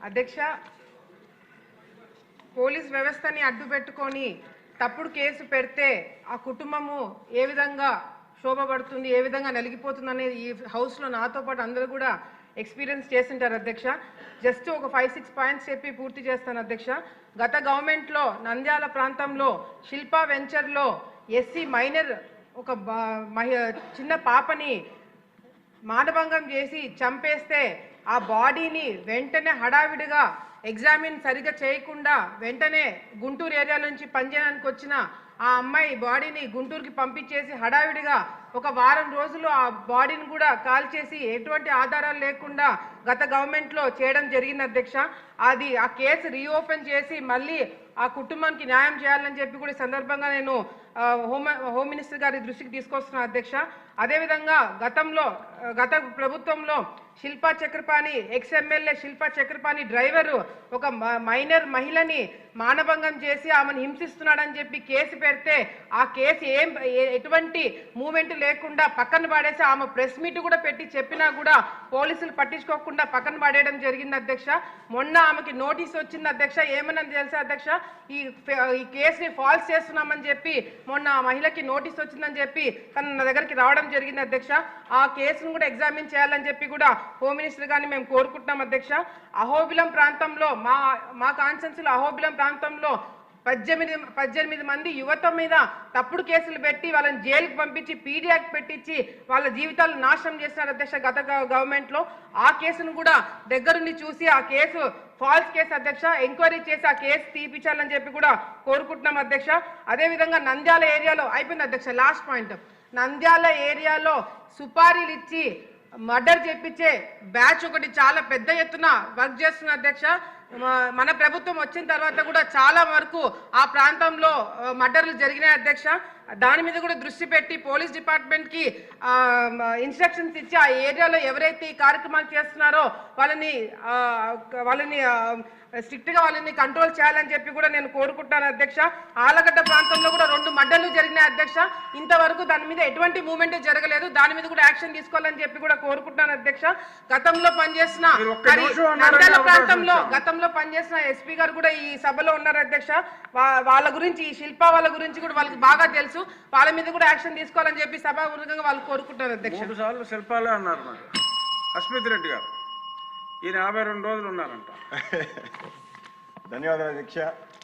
అధ్యక్ష పోలీస్ వ్యవస్థని అడ్డు పెట్టుకొని తప్పుడు కేసు పెడితే ఆ కుటుంబము ఏ విధంగా శోభపడుతుంది ఏ విధంగా నలిగిపోతుంది అనేది ఈ హౌస్లో నాతో పాటు అందరూ కూడా ఎక్స్పీరియన్స్ చేసింటారు అధ్యక్ష. జస్ట్ ఒక ఫైవ్ సిక్స్ పాయింట్స్ చెప్పి పూర్తి చేస్తాను అధ్యక్ష. గత గవర్నమెంట్లో నంద్యాల ప్రాంతంలో శిల్పా వెంచర్లో ఎస్సీ మైనర్ ఒక మహి చిన్న పాపని మానభంగం చేసి చంపేస్తే ఆ బాడీని వెంటనే హడావిడిగా ఎగ్జామిన్ సరిగా చేయకుండా వెంటనే గుంటూరు ఏరియా నుంచి పనిచేయడానికి వచ్చిన ఆ అమ్మాయి బాడీని గుంటూరుకి పంపించేసి హడావిడిగా ఒక వారం రోజులు ఆ బాడీని కూడా కాల్ చేసి ఎటువంటి ఆధారాలు లేకుండా గత గవర్నమెంట్లో చేయడం జరిగింది అధ్యక్ష. అది ఆ కేసు రీఓపెన్ చేసి మళ్ళీ ఆ కుటుంబానికి న్యాయం చేయాలని చెప్పి కూడా సందర్భంగా నేను హోమ హోమ్ హోమ్ మినిస్టర్ గారి దృష్టికి తీసుకొస్తున్నా అధ్యక్ష. అదేవిధంగా గతంలో గత ప్రభుత్వంలో Shilpa Chakrapani ex MLA Shilpa Chakrapani driver ఒక మైనర్ మహిళని మానభంగం చేసి ఆమెను హింసిస్తున్నాడని చెప్పి కేసు పెడితే ఆ కేసు ఏం ఎటువంటి మూమెంట్ లేకుండా పక్కన పడేసి ఆమె ప్రెస్ మీట్ కూడా పెట్టి చెప్పినా కూడా పోలీసులు పట్టించుకోకుండా పక్కన పడేయడం జరిగింది అధ్యక్ష. మొన్న ఆమెకి నోటీస్ వచ్చింది అధ్యక్ష. ఏమన్నది తెలుసా అధ్యక్ష? ఈ ఈ కేసుని ఫాల్స్ చేస్తున్నామని చెప్పి మొన్న ఆ మహిళకి నోటీస్ వచ్చిందని చెప్పి తను నా దగ్గరికి రావడం జరిగింది అధ్యక్ష. ఆ కేసును కూడా ఎగ్జామిన్ చేయాలని చెప్పి కూడా హోమ్ మినిస్టర్ గారిని మేము కోరుకుంటున్నాం అధ్యక్ష. అహోబిలం ప్రాంతంలో మా మా కాన్సెన్స్లో అహోబిలం ప్రాంతంలో పద్దెనిమిది పద్దెనిమిది మంది యువత మీద తప్పుడు కేసులు పెట్టి వాళ్ళని జైలుకి పంపించి పీడియాకి పెట్టించి వాళ్ళ జీవితాలు నాశనం చేసినారు అధ్యక్ష గత గవర్నమెంట్లో. ఆ కేసును కూడా దగ్గరుండి చూసి ఆ కేసు ఫాల్స్ కేసు అధ్యక్ష ఎంక్వైరీ చేసి ఆ కేసు తీపించాలని చెప్పి కూడా కోరుకుంటున్నాం అధ్యక్ష. అదేవిధంగా నంద్యాల ఏరియాలో అయిపోయింది అధ్యక్ష లాస్ట్ పాయింట్. నంద్యాల ఏరియాలో సుపారీలు ఇచ్చి మర్డర్ చేపించే బ్యాచ్ ఒకటి చాలా పెద్ద ఎత్తున వర్క్ చేస్తున్న అధ్యక్ష. మన ప్రభుత్వం వచ్చిన తర్వాత కూడా చాలా వరకు ఆ ప్రాంతంలో మర్డర్లు జరిగినాయి అధ్యక్ష. దాని మీద కూడా దృష్టి పెట్టి పోలీస్ డిపార్ట్మెంట్కి ఇన్స్ట్రక్షన్స్ ఇచ్చి ఆ ఏరియాలో ఎవరైతే ఈ కార్యక్రమాలు చేస్తున్నారో వాళ్ళని వాళ్ళని స్ట్రిక్ట్గా వాళ్ళని కంట్రోల్ చేయాలని చెప్పి కూడా నేను కోరుకుంటాను అధ్యక్ష. ఆలగడ్డ ప్రాంతంలో కూడా రెండు మడ్డలు జరిగినాయి అధ్యక్ష. ఇంతవరకు దాని మీద ఎటువంటి మూమెంట్ జరగలేదు. దాని మీద కూడా యాక్షన్ తీసుకోవాలని చెప్పి కూడా కోరుకుంటున్నాను అధ్యక్ష. గతంలో పనిచేసిన నంద్యాల ప్రాంతంలో. గతంలో పనిచేసిన ఎస్పీ గారు కూడా ఈ సభలో ఉన్నారు అధ్యక్ష. వాళ్ళ గురించి ఈ శిల్ప వాళ్ళ గురించి కూడా వాళ్ళకి బాగా తెలుసు. వాళ్ళ మీద కూడా యాక్షన్ తీసుకోవాలని చెప్పి సభాపూర్వకంగా వాళ్ళు కోరుకుంటున్నారు అధ్యక్ష. మూడు సార్లు శిల్పాలే అన్నారు మరి. అస్మిత్ రెడ్డి గారు. ఈయన యాభై రెండు రోజులు ఉన్నారంట. ధన్యవాదాలు అధ్యక్ష